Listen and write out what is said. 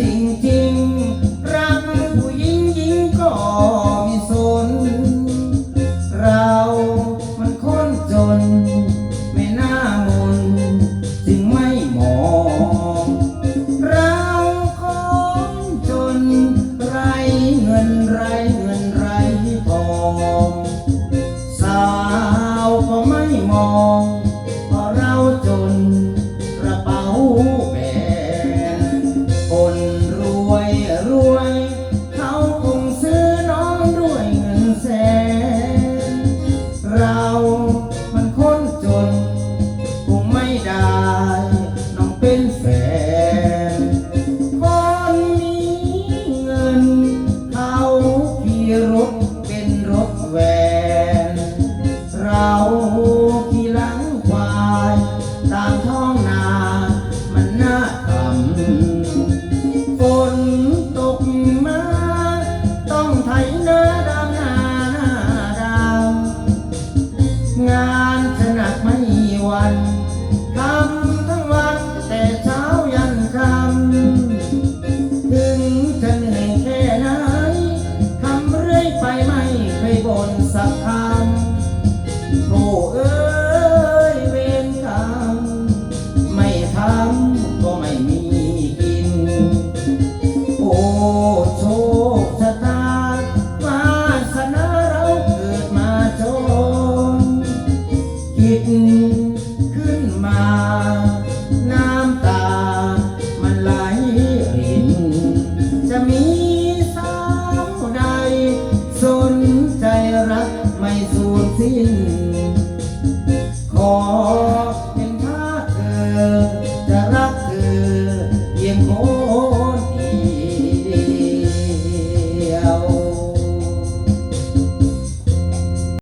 จริงๆรักผู้หญิงหญิงก็มีสน เรามันคนจน ไม่น่ามนจึงไม่มอง เราคนจนไรเงินไร ต้องไถนาดำนาดำงานถนัดไม่มีวันทำทั้งวันแต่เช้ายันค่ำถึงจะเหนื่อยแค่ไหนทำเรื่อยไปไม่เคยบ่น ดขึ้นมา